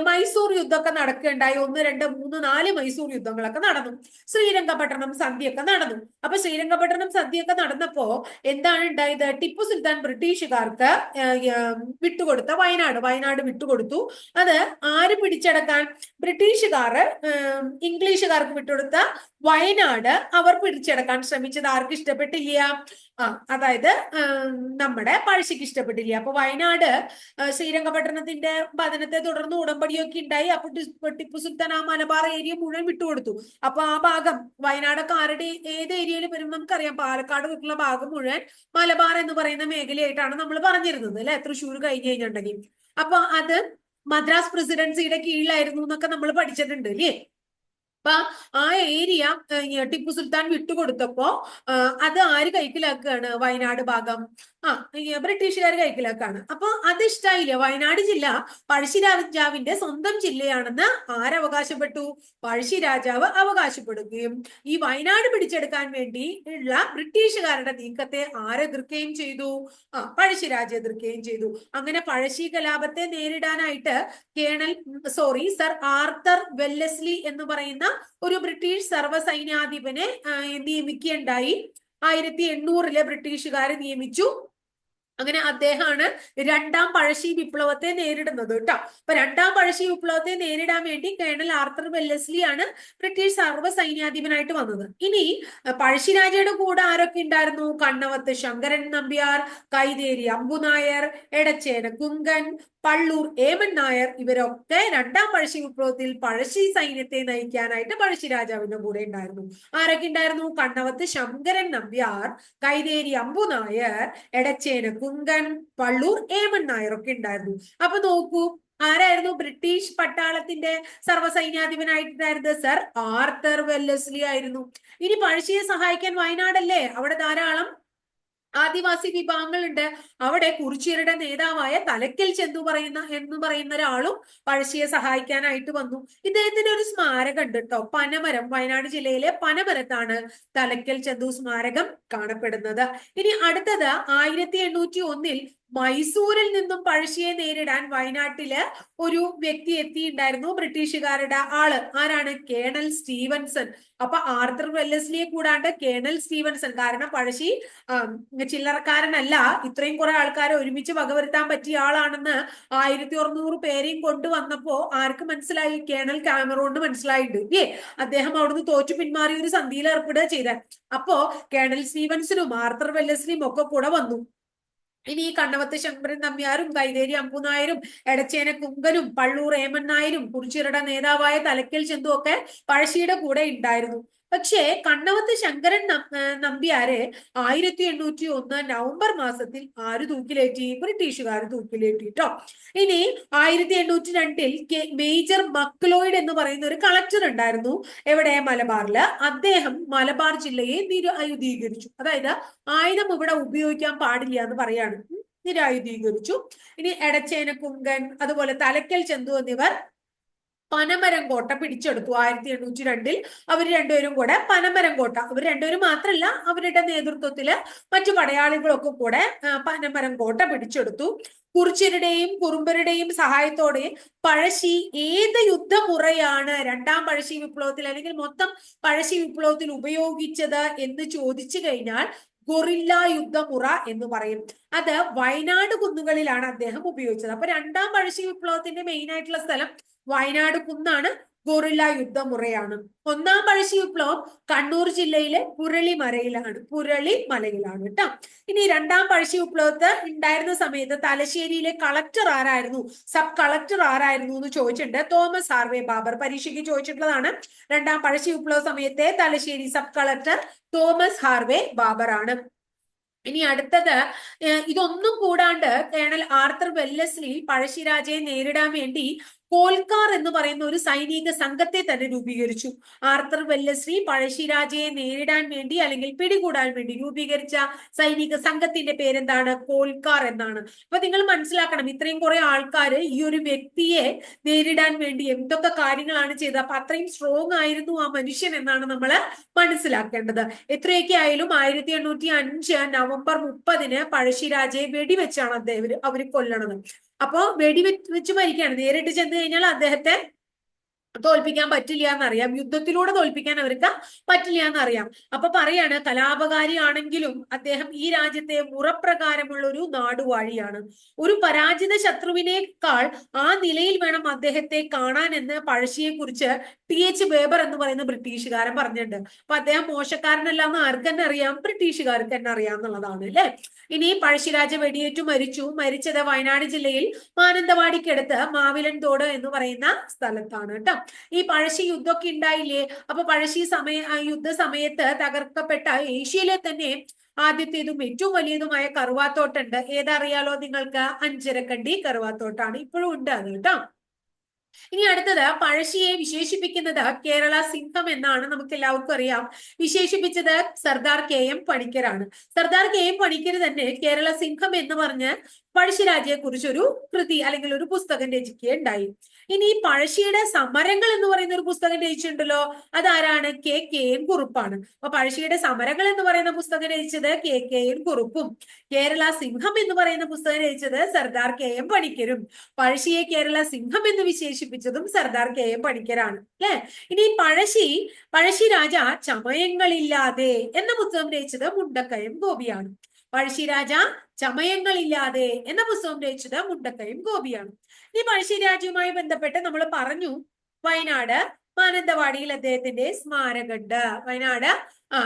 മൈസൂർ യുദ്ധമൊക്കെ നടക്കുകയുണ്ടായി ഒന്ന് രണ്ട് മൂന്ന് നാല് മൈസൂർ യുദ്ധങ്ങളൊക്കെ നടന്നു. ശ്രീരംഗപട്ടണം സന്ധിയൊക്കെ നടന്നു. അപ്പൊ ശ്രീരംഗപട്ടണം സന്ധിയൊക്കെ നടന്നപ്പോ എന്താണ് ഉണ്ടായത്? ടിപ്പു സുൽത്താൻ ബ്രിട്ടീഷുകാർക്ക് വിട്ടുകൊടുത്ത വയനാട്. വയനാട് വിട്ടുകൊടുത്തു. അത് ആര് പിടിച്ചടക്കാൻ? ബ്രിട്ടീഷുകാർ ഇംഗ്ലീഷുകാർക്ക് വിട്ടുകൊടുത്ത വയനാട് അവർ പിടിച്ചെടുക്കാൻ ശ്രമിച്ചത് ആർക്ക് ഇഷ്ടപ്പെട്ടില്ല? ആ അതായത് നമ്മുടെ പഴശ്ശിക്ക് ഇഷ്ടപ്പെട്ടില്ല. അപ്പൊ വയനാട് ശ്രീരംഗപട്ടണത്തിന്റെ പതനത്തെ തുടർന്ന് ഉടമ്പടിയൊക്കെ ഉണ്ടായി. അപ്പൊ ടിപ്പു സുൽത്താൻ ആ മലബാർ ഏരിയ മുഴുവൻ വിട്ടുകൊടുത്തു. അപ്പൊ ആ ഭാഗം വയനാടൊക്കെ ആരുടെ ഏത് ഏരിയയിൽ വരും നമുക്കറിയാം. പാലക്കാട് തൊട്ടുള്ള ഭാഗം മുഴുവൻ മലബാർ എന്ന് പറയുന്ന മേഖലയായിട്ടാണ് നമ്മൾ പറഞ്ഞിരുന്നത് അല്ലെ? തൃശ്ശൂർ കഴിഞ്ഞു കഴിഞ്ഞിട്ടുണ്ടെങ്കിൽ. അപ്പൊ അത് മദ്രാസ് പ്രസിഡൻസിയുടെ കീഴിലായിരുന്നു എന്നൊക്കെ നമ്മൾ പഠിച്ചിട്ടുണ്ട് അല്ലേ? അപ്പൊ ആ ഏരിയ ടിപ്പു സുൽത്താൻ വിട്ടുകൊടുത്തപ്പോ അത് ആര് കൈക്കലാക്കുകയാണ് വയനാട് ഭാഗം. ആ ബ്രിട്ടീഷുകാർ കൈക്കലാക്കാണ്. അപ്പൊ അത് ഇഷ്ടായില്ല? വയനാട് ജില്ല പഴശ്ശി രാജാവിന്റെ സ്വന്തം ജില്ലയാണെന്ന് ആരവകാശപ്പെട്ടു? പഴശ്ശി രാജാവ് അവകാശപ്പെടുകയും ഈ വയനാട് പിടിച്ചെടുക്കാൻ വേണ്ടി ഉള്ള ബ്രിട്ടീഷുകാരുടെ നീക്കത്തെ ആരെതിർക്കുകയും ചെയ്തു. ആ പഴശ്ശിരാജ എതിർക്കുകയും ചെയ്തു. അങ്ങനെ പഴശ്ശി കലാപത്തെ നേരിടാനായിട്ട് colonel sorry sir Arthur Wellesley എന്ന് പറയുന്ന ഒരു ബ്രിട്ടീഷ് സർവസൈന്യാധിപനെ നിയമിക്കുകയുണ്ടായി ആയിരത്തി എണ്ണൂറിലെ ബ്രിട്ടീഷുകാരെ നിയമിച്ചു. അങ്ങനെ അദ്ദേഹമാണ് രണ്ടാം പഴശ്ശി വിപ്ലവത്തെ നേരിടുന്നത് കേട്ടോ. അപ്പൊ രണ്ടാം പഴശ്ശി വിപ്ലവത്തെ നേരിടാൻ വേണ്ടി കേണൽ ആർത്തർ വെല്ലസ്ലി ആണ് ബ്രിട്ടീഷ് സർവ സൈന്യാധിപനായിട്ട് വന്നത്. ഇനി പഴശ്ശിരാജയുടെ കൂടെ ആരൊക്കെ ഉണ്ടായിരുന്നു? കണ്ണവത്ത് ശങ്കരൻ നമ്പ്യാർ കൈതേരി അമ്പുനായർ എടച്ചേന കുങ്കൻ പള്ളൂർ ഏമൻ നായർ ഇവരൊക്കെ രണ്ടാം പഴശ്ശി വിപ്ലവത്തിൽ പഴശ്ശി സൈന്യത്തെ നയിക്കാനായിട്ട് പഴശ്ശി രാജാവിന്റെ കൂടെ ഉണ്ടായിരുന്നു. ആരൊക്കെ ഉണ്ടായിരുന്നു? കണ്ണവത്ത് ശങ്കരൻ നമ്പ്യാർ കൈതേരി അമ്പു നായർ എടച്ചേന കുങ്കൻ പള്ളൂർ ഏമൻ നായർ ഒക്കെ ഉണ്ടായിരുന്നു. അപ്പൊ നോക്കൂ ആരായിരുന്നു? ബ്രിട്ടീഷ് പട്ടാളത്തിന്റെ സർവസൈന്യാധിപനായിട്ടുണ്ടായിരുന്നത് സർ ആർത്തർ വെല്ലസ്ലി ആയിരുന്നു. ഇനി പഴശ്ശിയെ സഹായിക്കാൻ വയനാടല്ലേ? അവിടെ ധാരാളം ആദിവാസി വിഭാഗങ്ങളുണ്ട്. അവിടെ കുറിച്യരുടെ നേതാവായ തലക്കൽ ചെന്തു പറയുന്ന എന്ന് പറയുന്ന ഒരാളും പഴശ്ശിയെ സഹായിക്കാനായിട്ട് വന്നു. ഇദ്ദേഹത്തിന്റെ ഒരു സ്മാരകം ഉണ്ട് കേട്ടോ പനമരം വയനാട് ജില്ലയിലെ പനമരത്താണ് തലക്കൽ ചെന്തു സ്മാരകം കാണപ്പെടുന്നത്. ഇനി അടുത്തത് ആയിരത്തി എണ്ണൂറ്റി ഒന്നിൽ മൈസൂരിൽ നിന്നും പഴശ്ശിയെ നേരിടാൻ വയനാട്ടിൽ ഒരു വ്യക്തി എത്തിയിട്ടുണ്ടായിരുന്നു. ബ്രിട്ടീഷുകാരുടെ ആൾ. ആരാണ്? Colonel Stevenson. അപ്പൊ ആർത്തർ വെല്ലസ്ലിയെ കൂടാണ്ട് കേണൽ സ്റ്റീവൻസൺ. കാരണം പഴശ്ശി ചില്ലറക്കാരനല്ല. ഇത്രയും കുറെ ആൾക്കാരെ ഒരുമിച്ച് വകവരുത്താൻ പറ്റിയ ആളാണെന്ന് ആയിരത്തി അറുന്നൂറ് പേരെയും കൊണ്ടുവന്നപ്പോ ആർക്ക് മനസ്സിലായി? കേണൽ കാമറോണ്ട് മനസ്സിലായിട്ടുണ്ട് ഏ അദ്ദേഹം അവിടുന്ന് തോറ്റു പിന്മാറി ഒരു സന്ധിയിൽ ഏർപ്പെടുക ചെയ്ത. അപ്പോ കേണൽ സ്റ്റീവൻസനും ആർത്തർ വെല്ലസ്ലിയും ഒക്കെ കൂടെ വന്നു. ഇനി ഈ കണ്ണവത്ത് ശങ്കരൻ നമ്പ്യാരും കൈതേരി അമ്പുനായരും എടച്ചേന കുങ്കനും പള്ളൂർ ഏമൻ നായരും കുറിച്ചിരുടെ നേതാവായ തലക്കൽ ചെന്തു ഒക്കെ പഴശ്ശിയുടെ കൂടെ ഉണ്ടായിരുന്നു. പക്ഷേ കണ്ണവത്ത് ശങ്കരൻ നമ്പ്യാരെ ആയിരത്തി എണ്ണൂറ്റി ഒന്ന് നവംബർ മാസത്തിൽ ആര് തൂക്കിലേറ്റി? ബ്രിട്ടീഷുകാർ തൂക്കിലേറ്റി കേട്ടോ ഇനി ആയിരത്തി എണ്ണൂറ്റി രണ്ടിൽ മേജർ മക്ലോയിഡ് എന്ന് പറയുന്ന ഒരു കളക്ടർ ഉണ്ടായിരുന്നു എവിടെ? മലബാറിൽ. അദ്ദേഹം മലബാർ ജില്ലയെ നിരായുധീകരിച്ചു. അതായത് ആയുധം ഇവിടെ ഉപയോഗിക്കാൻ പാടില്ല എന്ന് പറയാണ്. നിരായുധീകരിച്ചു. ഇനി എടച്ചേന കുങ്കൻ അതുപോലെ തലക്കൽ ചെന്തു എന്നിവർ പനമരം കോട്ട പിടിച്ചെടുത്തു. ആയിരത്തി എണ്ണൂറ്റി രണ്ടിൽ അവർ രണ്ടുപേരും കൂടെ പനമരം കോട്ട. അവർ രണ്ടുപേരും മാത്രമല്ല അവരുടെ നേതൃത്വത്തിൽ മറ്റു പടയാളികളൊക്കെ കൂടെ പനമരം കോട്ട പിടിച്ചെടുത്തു. കുറിച്യരുടെയും കുറുമ്പരുടെയും സഹായത്തോടെ പഴശ്ശി ഏത് യുദ്ധമുറയാണ് രണ്ടാം പഴശ്ശി വിപ്ലവത്തിൽ അല്ലെങ്കിൽ മൊത്തം പഴശ്ശി വിപ്ലവത്തിൽ ഉപയോഗിച്ചത് എന്ന് ചോദിച്ചു കഴിഞ്ഞാൽ ഗൊറില്ല യുദ്ധമുറ എന്ന് പറയും. അത് വയനാട് കുന്നുകളിലാണ് അദ്ദേഹം ഉപയോഗിച്ചത്. അപ്പൊ രണ്ടാം പഴശ്ശി വിപ്ലവത്തിന്റെ മെയിൻ ആയിട്ടുള്ള സ്ഥലം വയനാട് കുന്നാണ് ഗൊറില്ല യുദ്ധമുറയാണ്. ഒന്നാം പഴശ്ശി വിപ്ലവം കണ്ണൂർ ജില്ലയിലെ പുരളി മലയിലാണ് പുരളി മലയിലാണ് കേട്ടോ. ഇനി രണ്ടാം പഴശ്ശി വിപ്ലവത്ത് ഉണ്ടായിരുന്ന സമയത്ത് തലശ്ശേരിയിലെ കളക്ടർ ആരായിരുന്നു? സബ് കളക്ടർ ആരായിരുന്നു എന്ന് ചോദിച്ചിട്ടുണ്ട്. തോമസ് ആർവേ ബാബർ പരീക്ഷയ്ക്ക് ചോദിച്ചിട്ടുള്ളതാണ്. രണ്ടാം പഴശ്ശി വിപ്ലവ സമയത്തെ Thalassery sub collector Thomas Harvey Baber ആണ്. ഇനി അടുത്തത് ഇതൊന്നും കൂടാണ്ട് കേണൽ ആർത്തർ വെല്ലസ്ലി പഴശ്ശിരാജയെ നേരിടാൻ വേണ്ടി കോൽക്കാർ എന്ന് പറയുന്ന ഒരു സൈനിക സംഘത്തെ തന്നെ രൂപീകരിച്ചു. ആർത്തർ വെല്ലശ്രീ പഴശ്ശിരാജയെ നേരിടാൻ വേണ്ടി അല്ലെങ്കിൽ പിടികൂടാൻ വേണ്ടി രൂപീകരിച്ച സൈനിക സംഘത്തിന്റെ പേരെന്താണ്? കോൽക്കാർ എന്നാണ്. അപ്പൊ നിങ്ങൾ മനസ്സിലാക്കണം ഇത്രയും കുറെ ആൾക്കാർ ഈ ഒരു വ്യക്തിയെ നേരിടാൻ വേണ്ടി എന്തൊക്കെ കാര്യങ്ങളാണ് ചെയ്തത്. അപ്പൊ അത്രയും സ്ട്രോങ് ആയിരുന്നു ആ മനുഷ്യൻ എന്നാണ് നമ്മൾ മനസ്സിലാക്കേണ്ടത്. എത്രയൊക്കെ ആയാലും ആയിരത്തി എണ്ണൂറ്റി അഞ്ച് നവംബർ മുപ്പതിന് പഴശ്ശിരാജയെ വെടിവെച്ചാണ് അദ്ദേഹം അവർ കൊല്ലണത്. അപ്പോ വെടിവെച്ച് മരിക്കുകയാണ് നേരിട്ട് ചെന്ന് കഴിഞ്ഞാൽ അദ്ദേഹത്തെ തോൽപ്പിക്കാൻ പറ്റില്ല എന്നറിയാം. യുദ്ധത്തിലൂടെ തോൽപ്പിക്കാൻ അവർക്ക് പറ്റില്ല എന്നറിയാം. അപ്പൊ പറയാണ് കലാപകാരിയാണെങ്കിലും അദ്ദേഹം ഈ രാജ്യത്തെ മുറപ്രകാരമുള്ള ഒരു നാടുവാഴിയാണ്. ഒരു പരാജിത ശത്രുവിനേക്കാൾ ആ നിലയിൽ വേണം അദ്ദേഹത്തെ കാണാൻ എന്ന് പഴശ്ശിയെ കുറിച്ച് ടി. എച്ച്. ബേബർ എന്ന് പറയുന്ന ബ്രിട്ടീഷുകാരൻ പറഞ്ഞിട്ടുണ്ട്. അപ്പൊ അദ്ദേഹം മോശക്കാരനല്ല എന്ന് ആർക്ക് തന്നെ അറിയാം? ബ്രിട്ടീഷുകാർക്ക് തന്നെ അറിയാം എന്നുള്ളതാണ് അല്ലെ? ഇനി പഴശ്ശിരാജ വെടിയേറ്റു മരിച്ചു. മരിച്ചത് വയനാട് ജില്ലയിൽ മാനന്തവാടിക്കടുത്ത് മാവിലൻ തോട് എന്ന് പറയുന്ന സ്ഥലത്താണ് കേട്ടോ. ഈ പഴശ്ശി യുദ്ധമൊക്കെ ഉണ്ടായില്ലേ? അപ്പൊ പഴശ്ശി സമയ യുദ്ധ സമയത്ത് തകർക്കപ്പെട്ട ഏഷ്യയിലെ തന്നെ ആദ്യത്തേതും ഏറ്റവും വലിയതുമായ കറുവാത്തോട്ടുണ്ട്. ഏതറിയാലോ നിങ്ങൾക്ക്? അഞ്ചരക്കണ്ടി കറുവാത്തോട്ടാണ്. ഇപ്പോഴും ഉണ്ട് അത് കേട്ടോ. ഇനി അടുത്തത് പഴശ്ശിയെ വിശേഷിപ്പിക്കുന്നത് കേരള സിംഹം എന്നാണ് നമുക്ക് എല്ലാവർക്കും അറിയാം. വിശേഷിപ്പിച്ചത് സർദാർ കെ എം പണിക്കരാണ്. സർദാർ കെ എം പണിക്കർ തന്നെ കേരള സിംഹം എന്ന് പറഞ്ഞ് പഴശ്ശിരാജയെ കുറിച്ചൊരു കൃതി അല്ലെങ്കിൽ ഒരു പുസ്തകം രചിക്കുകയുണ്ടായി. ഇനി ഈ പഴശ്ശിയുടെ സമരങ്ങൾ എന്ന് പറയുന്ന ഒരു പുസ്തകം രചിച്ചിട്ടുണ്ടല്ലോ അതാരാണ്? കെ കെ എൻ കുറുപ്പാണ്. അപ്പൊ പഴശ്ശിയുടെ സമരങ്ങൾ എന്ന് പറയുന്ന പുസ്തകം രചിച്ചത് കെ കെ എൻ കുറുപ്പും. കേരള സിംഹം എന്ന് പറയുന്ന പുസ്തകം രചിച്ചത് സർദാർ കെ എം പണിക്കരും. പഴശ്ശിയെ കേരള സിംഹം എന്ന് വിശേഷിപ്പിച്ചതും സർദാർ കെ എം പണിക്കരാണ് അല്ലെ? ഇനി പഴശ്ശി പഴശ്ശി രാജ ചമയങ്ങളില്ലാതെ എന്ന പുസ്തകം രചിച്ചത് മുണ്ടക്കയം ഗോപിയാണ്. പഴശ്ശിരാജ ചമയങ്ങളില്ലാതെ എന്ന പുസ്തകം രചിച്ചത് മുണ്ടക്കയും ഗോപിയാണ്. ഈ പഴശ്ശിരാജയുമായി ബന്ധപ്പെട്ട് നമ്മൾ പറഞ്ഞു വയനാട് മാനന്തവാടിയിൽ അദ്ദേഹത്തിന്റെ സ്മാരകമുണ്ട് വയനാട് ആ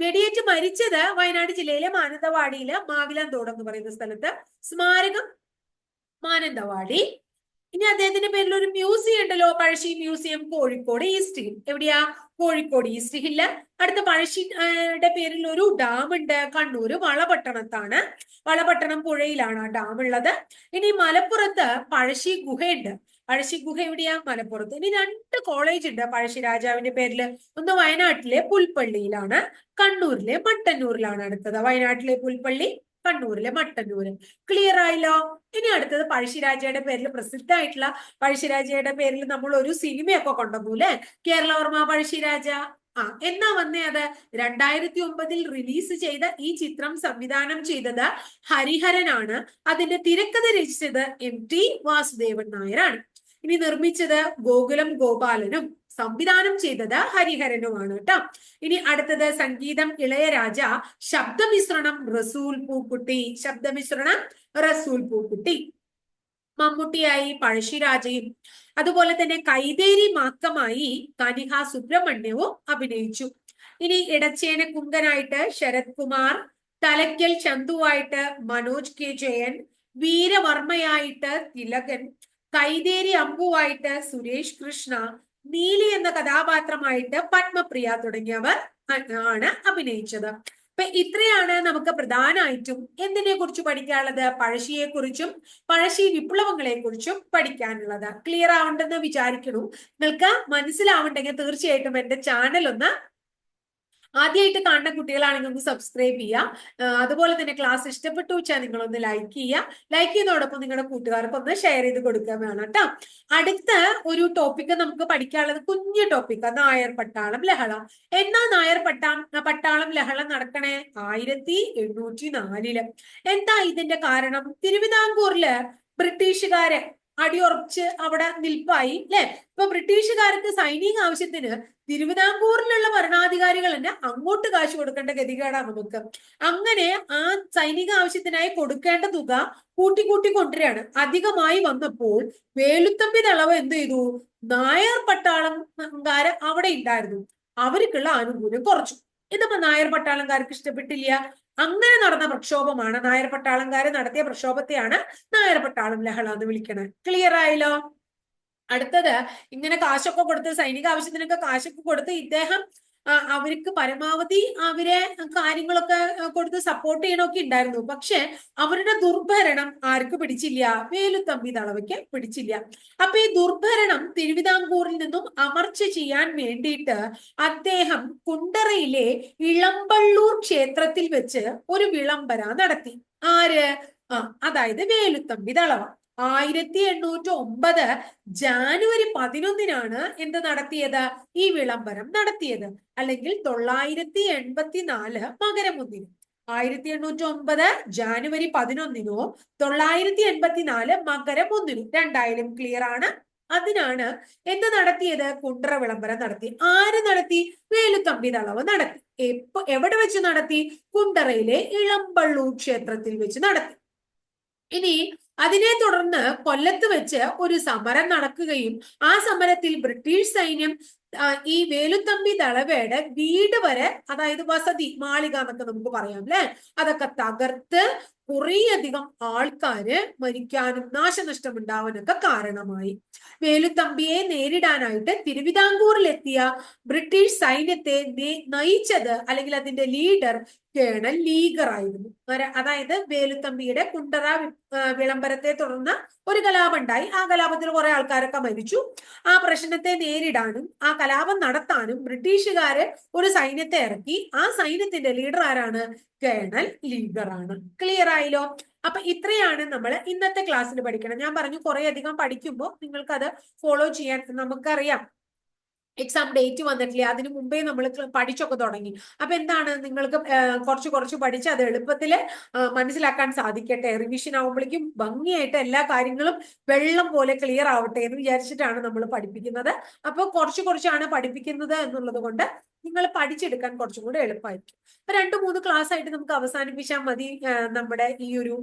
വെടിയേറ്റ് മരിച്ചത് വയനാട് ജില്ലയിലെ മാനന്തവാടിയിലെ മാവിലന്തോട് എന്ന് പറയുന്ന സ്ഥലത്ത്. സ്മാരകം മാനന്തവാടി. ഇനി അദ്ദേഹത്തിന്റെ പേരിൽ ഒരു മ്യൂസിയം ഉണ്ടല്ലോ. Pazhassi museum Kozhikode east hill എവിടെയാ? കോഴിക്കോട് ഈസ്റ്റ് ഹില്ല് അടുത്ത പഴശ്ശിയുടെ പേരിൽ ഒരു ഡാം ഉണ്ട്. കണ്ണൂര് വളപട്ടണത്താണ്. വളപട്ടണം പുഴയിലാണ് ഡാം ഉള്ളത്. ഇനി മലപ്പുറത്ത് പഴശ്ശി ഗുഹയുണ്ട്. പഴശ്ശി ഗുഹ എവിടെയാ? മലപ്പുറത്ത്. ഇനി രണ്ട് കോളേജ് ഉണ്ട് പഴശ്ശി രാജാവിന്റെ പേരിൽ. ഒന്ന് വയനാട്ടിലെ പുൽപ്പള്ളിയിലാണ്. കണ്ണൂരിലെ മട്ടന്നൂരിലാണ് അടുത്തത്. വയനാട്ടിലെ പുൽപ്പള്ളി കണ്ണൂരിലെ മട്ടന്നൂര്. ക്ലിയർ ആയല്ലോ? ഇനി അടുത്തത് പഴശ്ശിരാജയുടെ പേരിൽ പ്രസിദ്ധമായിട്ടുള്ള പഴശ്ശിരാജയുടെ പേരിൽ നമ്മൾ ഒരു സിനിമയൊക്കെ അല്ലെ കേരളവർമ്മ പഴശ്ശിരാജ. ആ എന്നാ വന്നേ അത്? രണ്ടായിരത്തി ഒമ്പതിൽ റിലീസ് ചെയ്ത ഈ ചിത്രം സംവിധാനം ചെയ്തത് ഹരിഹരനാണ്. അതിന്റെ തിരക്കഥ രചിച്ചത് എം ടി വാസുദേവൻ നായരാണ്. ഇനി നിർമ്മിച്ചത് ഗോകുലം ഗോപാലനും. സംവിധാനം ചെയ്തത് ഹരിഹരനുമാണ് കേട്ടോ ഇനി അടുത്തത് സംഗീതം ഇളയരാജ ശബ്ദമിശ്രണം റസൂൽ പൂക്കുട്ടി ശബ്ദമിശ്രണം റസൂൽ പൂക്കുട്ടി. മമ്മൂട്ടിയായി പഴശ്ശിരാജയും അതുപോലെ തന്നെ കൈതേരി മാക്കമായി കനിഹ സുബ്രഹ്മണ്യവും അഭിനയിച്ചു. ഇനി ഇടച്ചേന കുങ്കനായിട്ട് ശരത് കുമാർ തലയ്ക്കൽ ചന്തുവായിട്ട് മനോജ് കെ ജയൻ വീരവർമ്മയായിട്ട് തിലകൻ കൈതേരി അമ്പുവായിട്ട് സുരേഷ് കൃഷ്ണ നീലി എന്ന കഥാപാത്രമായിട്ട് പത്മപ്രിയ തുടങ്ങിയവർ ആണ് അഭിനയിച്ചത്. അപ്പൊ ഇത്രയാണ് നമുക്ക് പ്രധാനമായിട്ടും എന്തിനെ കുറിച്ച് പഠിക്കാനുള്ളത് പഴശ്ശിയെ കുറിച്ചും പഴശ്ശി വിപ്ലവങ്ങളെ കുറിച്ചും പഠിക്കാനുള്ളത്. ക്ലിയർ ആവണ്ടെന്ന് വിചാരിക്കണു. നിങ്ങൾക്ക് മനസ്സിലാവണ്ടെങ്കിൽ തീർച്ചയായിട്ടും എന്റെ ചാനൽ ഒന്ന് ആദ്യമായിട്ട് കാണുന്ന കുട്ടികളാണെങ്കിൽ ഒന്ന് സബ്സ്ക്രൈബ് ചെയ്യുക അതുപോലെ തന്നെ ക്ലാസ് ഇഷ്ടപ്പെട്ടു വെച്ചാൽ നിങ്ങളൊന്ന് ലൈക്ക് ചെയ്യുക ലൈക്ക് ചെയ്യുന്നതോടൊപ്പം നിങ്ങളുടെ കൂട്ടുകാർക്ക് ഒന്ന് ഷെയർ ചെയ്ത് കൊടുക്കാൻ വേണം കേട്ടോ അടുത്ത ഒരു ടോപ്പിക്ക് നമുക്ക് പഠിക്കാനുള്ളത് കുഞ്ഞു ടോപ്പിക്ക് നായർ പട്ടാളം ലഹള. എന്നാ നായർ പട്ടാ പട്ടാളം ലഹള നടക്കണേ? ആയിരത്തി എണ്ണൂറ്റി നാലിൽ. എന്താ ഇതിന്റെ കാരണം? തിരുവിതാംകൂറിൽ ബ്രിട്ടീഷുകാര് അടിയുറച്ച് അവിടെ നിൽപ്പായി അല്ലെ? ഇപ്പൊ ബ്രിട്ടീഷുകാർക്ക് സൈനിക ആവശ്യത്തിന് തിരുവിതാംകൂറിലുള്ള ഭരണാധികാരികൾ തന്നെ അങ്ങോട്ട് കാശ് കൊടുക്കേണ്ട ഗതികേടാണ് നമുക്ക് അങ്ങനെ ആ സൈനിക ആവശ്യത്തിനായി കൊടുക്കേണ്ട തുക കൂട്ടി കൂട്ടി കൊണ്ടുവരികയാണ്. അധികമായി വന്നപ്പോൾ വേലുത്തമ്പി തളവ് എന്ത് ചെയ്തു? നായർ പട്ടാളംകാര് അവിടെ ഉണ്ടായിരുന്നു. അവർക്കുള്ള ആനുകൂല്യം കുറച്ചു. ഇതിപ്പോ നായർ പട്ടാളംകാർക്ക് ഇഷ്ടപ്പെട്ടില്ല? അങ്ങനെ നടന്ന പ്രക്ഷോഭമാണ്. നായർ പട്ടാളംകാര് നടത്തിയ പ്രക്ഷോഭത്തെയാണ് നായർ പട്ടാളം ലഹള എന്ന് വിളിക്കണത്. ക്ലിയർ ആയല്ലോ? അടുത്തത് ഇങ്ങനെ കാശൊക്കെ കൊടുത്ത് സൈനിക ആവശ്യത്തിനൊക്കെ കാശൊക്കെ കൊടുത്ത് ഇദ്ദേഹം അവർക്ക് പരമാവധി അവരെ കാര്യങ്ങളൊക്കെ കൊടുത്ത് സപ്പോർട്ട് ചെയ്യണമൊക്കെ ഉണ്ടായിരുന്നു പക്ഷെ അവരുടെ ദുർഭരണം ആർക്ക് പിടിച്ചില്ല? വേലുത്തമ്പി തളവയ്ക്ക് പിടിച്ചില്ല. അപ്പൊ ഈ ദുർഭരണം തിരുവിതാംകൂറിൽ നിന്നും അമർച്ച ചെയ്യാൻ വേണ്ടിയിട്ട് അദ്ദേഹം കുണ്ടറയിലെ ഇളമ്പള്ളൂർ ക്ഷേത്രത്തിൽ വെച്ച് ഒരു വിളംബര നടത്തി. ആര്? ആ അതായത് വേലുത്തമ്പി തളവ. ആയിരത്തി എണ്ണൂറ്റി ഒമ്പത് ജാനുവരി പതിനൊന്നിനാണ് എന്ത് നടത്തിയത്? ഈ വിളംബരം നടത്തിയത്. അല്ലെങ്കിൽ തൊള്ളായിരത്തി എൺപത്തിനാല് മകരമൊന്നിന് ആയിരത്തി എണ്ണൂറ്റി ഒമ്പത് ജാനുവരി പതിനൊന്നിനോ തൊള്ളായിരത്തി എൺപത്തിനാല് മകരം ഒന്നിനും രണ്ടായാലും ക്ലിയർ ആണ്. അതിനാണ് എന്ത് നടത്തിയത്? കുണ്ട്ര വിളംബരം നടത്തി. ആര് നടത്തി? വേലുത്തമ്പി തളവ് നടത്തി. എപ്പോ എവിടെ വെച്ച് നടത്തി? കുണ്ടറയിലെ ഇളമ്പള്ളൂർ ക്ഷേത്രത്തിൽ വെച്ച് നടത്തി. ഇനി അതിനെ തുടർന്ന് കൊല്ലത്ത് വെച്ച് ഒരു സമരം നടക്കുകയും ആ സമരത്തിൽ ബ്രിട്ടീഷ് സൈന്യം ഈ വേലുത്തമ്പി ദളവയുടെ വീട് വരെ അതായത് വസതി മാളിക എന്നൊക്കെ നമുക്ക് പറയാം അല്ലെ അതൊക്കെ തകർത്ത് കുറേയധികം ആൾക്കാര് മരിക്കാനും നാശനഷ്ടം ഉണ്ടാവാനൊക്കെ കാരണമായി. വേലുത്തമ്പിയെ നേരിടാനായിട്ട് തിരുവിതാംകൂറിലെത്തിയ ബ്രിട്ടീഷ് സൈന്യത്തെ നയിച്ചത് അല്ലെങ്കിൽ അതിന്റെ ലീഡർ കേണൽ ലീഗർ ആയിരുന്നു അതായത് വേലുത്തമ്പിയുടെ കുണ്ടറ വിളംബരത്തെ തുടർന്ന് ഒരു കലാപം ഉണ്ടായി. ആ കലാപത്തിൽ കുറെ ആൾക്കാരൊക്കെ മരിച്ചു. ആ പ്രശ്നത്തെ നേരിടാനും ആ കലാപം നടത്താനും ബ്രിട്ടീഷുകാര് ഒരു സൈന്യത്തെ ഇറക്കി. ആ സൈന്യത്തിന്റെ ലീഡർ ആരാണ്? കേണൽ ലീഗർ ആണ് ക്ലിയർ ആയില്ലോ? അപ്പൊ ഇത്രയാണ് നമ്മൾ ഇന്നത്തെ ക്ലാസ്സിൽ പഠിക്കണം ഞാൻ പറഞ്ഞു കുറെ അധികം പഠിക്കുമ്പോൾ നിങ്ങൾക്ക് അത് ഫോളോ ചെയ്യാൻ നമുക്കറിയാം. എക്സാം ഡേറ്റ് വന്നിട്ടില്ല? അതിന് മുമ്പേ നമ്മൾ പഠിച്ചൊക്കെ തുടങ്ങി. അപ്പൊ എന്താണ് നിങ്ങൾക്ക് കുറച്ച് കുറച്ച് പഠിച്ച് അത് എളുപ്പത്തിൽ മനസ്സിലാക്കാൻ സാധിക്കട്ടെ? റിവിഷൻ ആവുമ്പോഴേക്കും ഭംഗിയായിട്ട് എല്ലാ കാര്യങ്ങളും വെള്ളം പോലെ ക്ലിയർ ആവട്ടെ എന്ന് വിചാരിച്ചിട്ടാണ് നമ്മൾ പഠിപ്പിക്കുന്നത്. അപ്പോൾ കുറച്ച് കുറച്ചാണ് പഠിപ്പിക്കുന്നത് എന്നുള്ളത് കൊണ്ട് നിങ്ങൾ പഠിച്ചെടുക്കാൻ കുറച്ചും കൂടെ എളുപ്പമായിരിക്കും അപ്പൊ രണ്ടു മൂന്ന് ക്ലാസ് ആയിട്ട് നമുക്ക് അവസാനിപ്പിച്ചാൽ മതി നമ്മുടെ ഈ ഒരു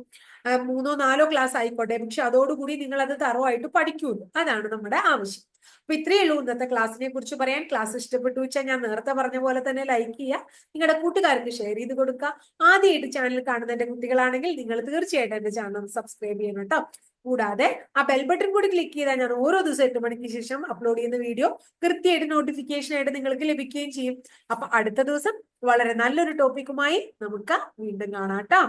മൂന്നോ നാലോ ക്ലാസ് ആയിക്കോട്ടെ. പക്ഷെ അതോടുകൂടി നിങ്ങൾ അത് തറോ ആയിട്ട് പഠിക്കുള്ളൂ അതാണ് നമ്മുടെ ആവശ്യം. അപ്പൊ ഇത്രയേ ഉള്ളൂ ഇന്നത്തെ ക്ലാസ്സിനെ കുറിച്ച് പറയാൻ. ക്ലാസ് ഇഷ്ടപ്പെട്ടു വെച്ചാൽ ഞാൻ നേരത്തെ പറഞ്ഞ പോലെ തന്നെ ലൈക്ക് ചെയ്യുക. നിങ്ങളുടെ കൂട്ടുകാർക്ക് ഷെയർ ചെയ്ത് കൊടുക്കുക. ആദ്യമായിട്ട് ചാനൽ കാണുന്ന എന്റെ കുട്ടികളാണെങ്കിൽ നിങ്ങൾ തീർച്ചയായിട്ടും എന്റെ ചാനൽ സബ്സ്ക്രൈബ് ചെയ്യണം കേട്ടോ. കൂടാതെ ആ ബെൽ ബട്ടൺ കൂടി ക്ലിക്ക് ചെയ്താൽ ഞാൻ ഓരോ ദിവസം എട്ട് മണിക്ക് ശേഷം അപ്ലോഡ് ചെയ്യുന്ന വീഡിയോ കൃത്യമായിട്ട് നോട്ടിഫിക്കേഷൻ ആയിട്ട് നിങ്ങൾക്ക് ലഭിക്കുകയും ചെയ്യും. അപ്പൊ അടുത്ത ദിവസം വളരെ നല്ലൊരു ടോപ്പിക്കുമായി നമുക്ക് വീണ്ടും കാണാം കേട്ടോ.